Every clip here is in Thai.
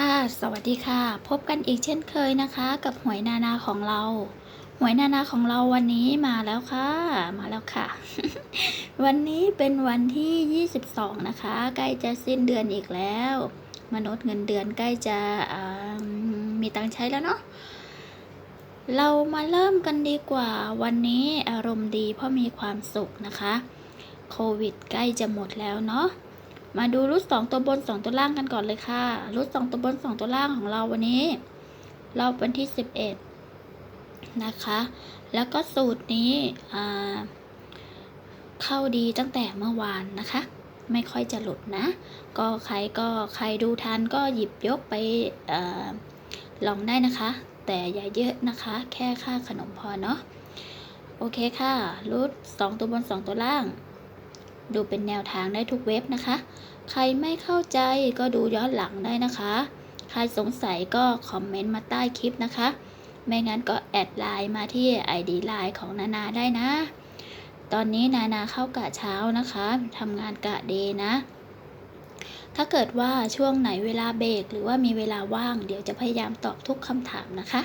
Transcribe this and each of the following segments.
ค่ะ สวัสดีค่ะ พบกันอีกเช่นเคยนะคะ กับหวยนานาของเรา หวยนานาของเราวันนี้มาแล้วค่ะ มาแล้วค่ะ วันนี้เป็นวันที่ 22 นะคะ ใกล้จะสิ้นเดือนอีกแล้ว มนุษย์เงินเดือนใกล้จะมีตังใช้แล้วเนาะเรามาเริ่มกันดีกว่า วันนี้อารมณ์ดีเพราะมีความสุขนะคะ โควิดใกล้จะหมดแล้วเนาะ มาดูรูทสองตัวบนสองตัวล่างกันก่อนเลยค่ะรูทสองตัวบนสองตัวล่างของเราวันนี้ เราเป็นที่สิบเอ็ดนะคะ แล้วก็สูตรนี้เข้าดีตั้งแต่เมื่อวานนะคะ ไม่ค่อยจะหลุดนะ ก็ใครก็ใครดูทันก็หยิบยกไปออลองได้นะคะ แต่อย่าเยอะนะคะ แค่ค่าขนมพอเนาะ โอเคค่ะรูทสองตัวบนสองตัวล่าง ดูเป็นแนวทางได้ทุกเว็บนะคะ ใครไม่เข้าใจก็ดูย้อนหลังได้นะคะ ใครสงสัยก็คอมเมนต์มาใต้คลิปนะคะ ไม่งั้นก็แอดไลน์มาที่ ID ไลน์ของนานาได้นะ ตอนนี้นานาเข้ากะเช้านะคะทำงานกะเดย์นะ ถ้าเกิดว่าช่วงไหนเวลาเบรกหรือว่ามีเวลาว่างเดี๋ยวจะพยายามตอบทุกคำถามนะคะ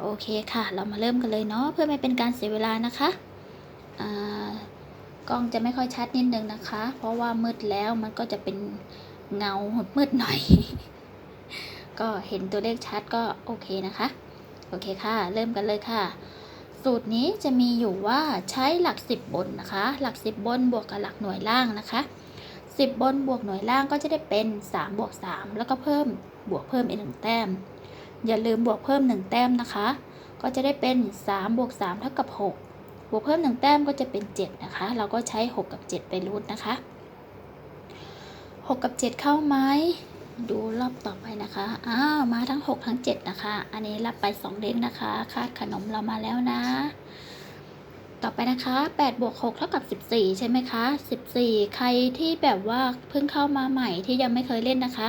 โอเคค่ะ เรามาเริ่มกันเลยเนาะเพื่อไม่เป็นการเสียเวลานะคะอ่า กล้องจะไม่ค่อยชัดนิดนึงนะคะ เพราะว่ามืดแล้วมันก็จะเป็นเงามืดหน่อย ก็เห็นตัวเลขชัดก็โอเคนะคะ โอเคค่ะ เริ่มกันเลยค่ะ สูตรนี้จะมีอยู่ว่าใช้หลัก 10 บนนะคะ หลัก 10 บนบวกกับหลักหน่วยล่างนะคะ 10 บนบวกหน่วยล่างก็จะได้เป็น 3 บวก 3 แล้วก็เพิ่มบวกเพิ่มอีกหนึ่งแต้ม อย่าลืมบวกเพิ่ม 1 แต้มนะคะ ก็จะได้เป็น 3 บวก 3 เท่ากับ 6 วกเพิ่ม1แต้มก็จะเป็น 7 นะคะ เราก็ใช้ 6 กับ 7 ไปรูทนะคะ 6 กับ 7 เข้าไหมดูรอบต่อไปนะคะ อ้าว มาทั้ง 6 ทั้ง 7 นะคะ อันนี้รับไป 2 เด้งนะคะ คาดขนมเรามาแล้วนะ ต่อไปนะคะ 8 บวก 6 เท่ากับ 14 ใช่ไหมคะ 14 ใครที่แบบว่าเพิ่งเข้ามาใหม่ที่ยังไม่เคยเล่นนะคะ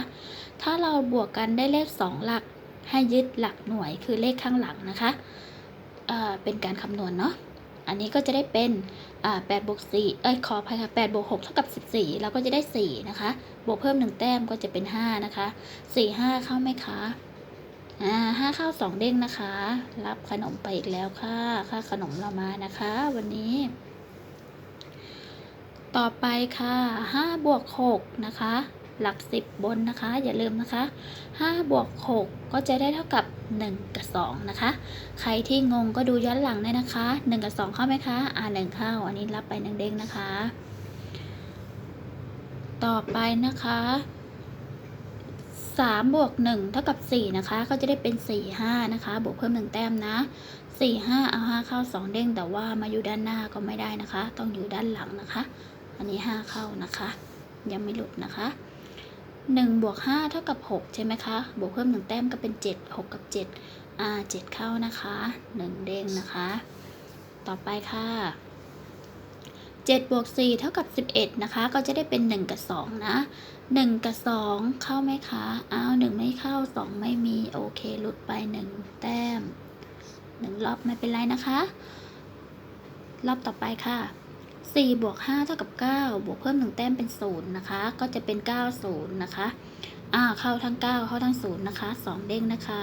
ถ้าเราบวกกันได้เลข 2 หลัก ให้ยึดหลักหน่วยคือเลขข้างหลังนะคะเเป็นการคำนวณเนาะ อันนี้ก็จะได้เป็นอ่า8บวก4เอ้ยขออภัยค่ะ8บวก6เท่ากับ14เราก็จะได้4นะคะ บวกเพิ่ม1แต้มก็จะเป็น5นะคะ4 5เข้าไหมคะอ่า5เข้า2เด้งนะคะ รับขนมไปอีกแล้วค่ะ ค่าขนมเรามานะคะ วันนี้ ต่อไปค่ะ5บวก6นะคะ หลัก10บนนะคะ อย่าลืมนะคะ5บวก6ก็จะได้เท่ากับ 1 กับ 2 นะคะ ใครที่งงก็ดูย้อนหลังได้นะคะ 1 กับ 2 เข้าไหมคะอ่า1เข้า อันนี้รับไป1เด้งนะคะ ต่อไปนะคะ3บวก1เท่ากับ 4 นะคะ ก็จะได้เป็น 4 5 นะคะ บวกเพิ่ม 1 แต้มนะ 4 5 เอา 5 เข้า 2 เด้ง แต่ว่ามาอยู่ด้านหน้าก็ไม่ได้นะคะ ต้องอยู่ด้านหลังนะคะ อันนี้ 5 เข้านะคะ ยังไม่หลุดนะคะ 1บวก5เท่ากับ 6 ใช่ไหมคะ บวกเพิ่ม 1 แต้มก็เป็น 7 6 กับ 7อ่า7เข้านะคะ 1 เด้งนะคะ ต่อไปค่ะ7บวก4เท่ากับ 11 นะคะ ก็จะได้เป็น 1 กับ 2 นะ 1 กับ 2 เข้าไหมคะ อ้าว 1 ไม่เข้า 2 ไม่มี โอเคหลุดไป 1 แต้ม 1 รอบไม่เป็นไรนะคะ รอบต่อไปค่ะ 4บวก5เท่ากับ 9 บวกเพิ่ม1แต้มเป็น 0 นะคะ ก็จะเป็น 90 นะคะ อ่า เข้าทั้ง 9 เข้าทั้ง 0 นะคะ 2 เด้งนะคะ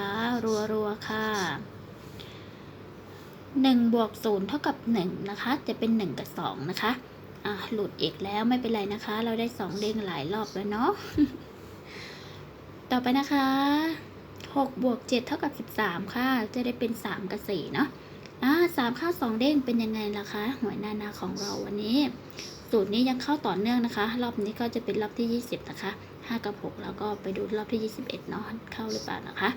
รัวๆ ค่ะ 1 บวก 0 เท่ากับ 1 นะคะ จะเป็น 1 กับ 2 นะคะ อ่า หลุดอีกแล้วไม่เป็นไรนะคะ เราได้ 2 เด้งหลายรอบแล้วเนาะ ต่อไปนะคะ 6 บวก 7 เท่ากับ 13 ค่ะ จะได้เป็น 3 กับ 4 เนาะ อ่าสามข้าวสองเด้งเป็นยังไงล่ะคะหวยนานาของเราวันนี้ สูตรนี้ยังเข้าต่อเนื่องนะคะ รอบนี้ก็จะเป็นรอบที่ 20 นะคะ 5 กับ 6 แล้วก็ไปดูรอบที่ 21เนาะเข้าหรือเปล่านะคะ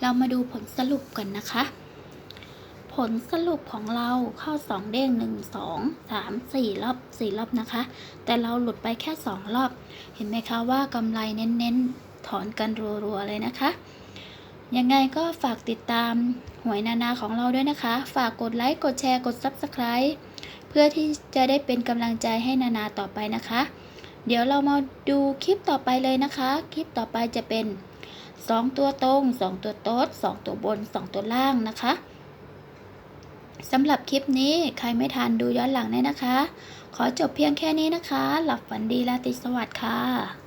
เรามาดูผลสรุปกันนะคะ ผลสรุปของเราเข้า 2 เด้ง 1 2 3 4 รอบ 4 รอบนะคะ แต่เราหลุดไปแค่ 2 รอบ เห็นไหมคะว่ากำไรเน้นๆ ถอนกันรัวๆเลยนะคะ ยังไงก็ฝากติดตามหวยนานาของเราด้วยนะคะ ฝากกดไลค์ กดแชร์ กด Subscribe เพื่อที่จะได้เป็นกำลังใจให้นานาต่อไปนะคะ เดี๋ยวเรามาดูคลิปต่อไปเลยนะคะ คลิปต่อไปจะเป็น 2 ตัวตรง 2 ตัวโต๊ด2 ตัวบน 2 ตัวล่างนะคะสำหรับคลิปนี้ใครไม่ทันดูย้อนหลังได้นะคะ ขอจบเพียงแค่นี้นะคะ หลับฝันดีราตรีสวัสดิ์ค่ะ